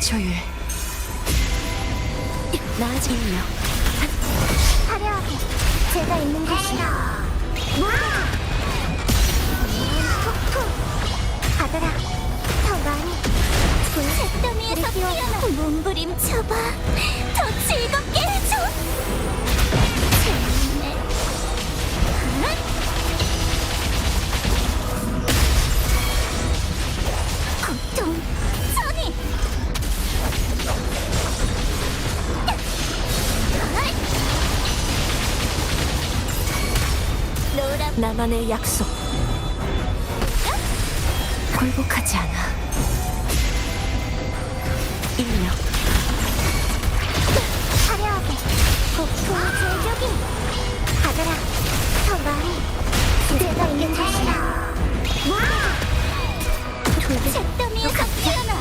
조율 나아지 인력 화려하게 제가 있는 곳이야. 폭풍 받아라. 더 많이. 잿더미에서 피어나 몸부림 쳐봐. 더 즐겁게 나만의 약속. 굴복하지 않아. 인력. 화려하게 폭풍 제격이 받아라. 더 많이 제가 있는 곳이야. 잿더미에서 피어나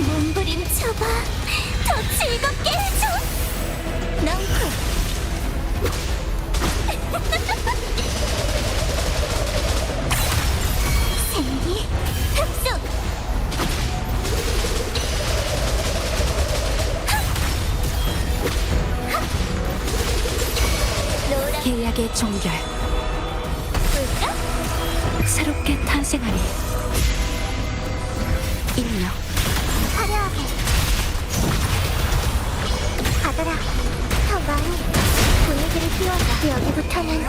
몸부림 쳐봐. 더 즐겁게 계약의 종결? 새롭게 탄생하리. 인력 화려하게. 받아라. 더 많이. 분위기를 띄워봐 여기부터는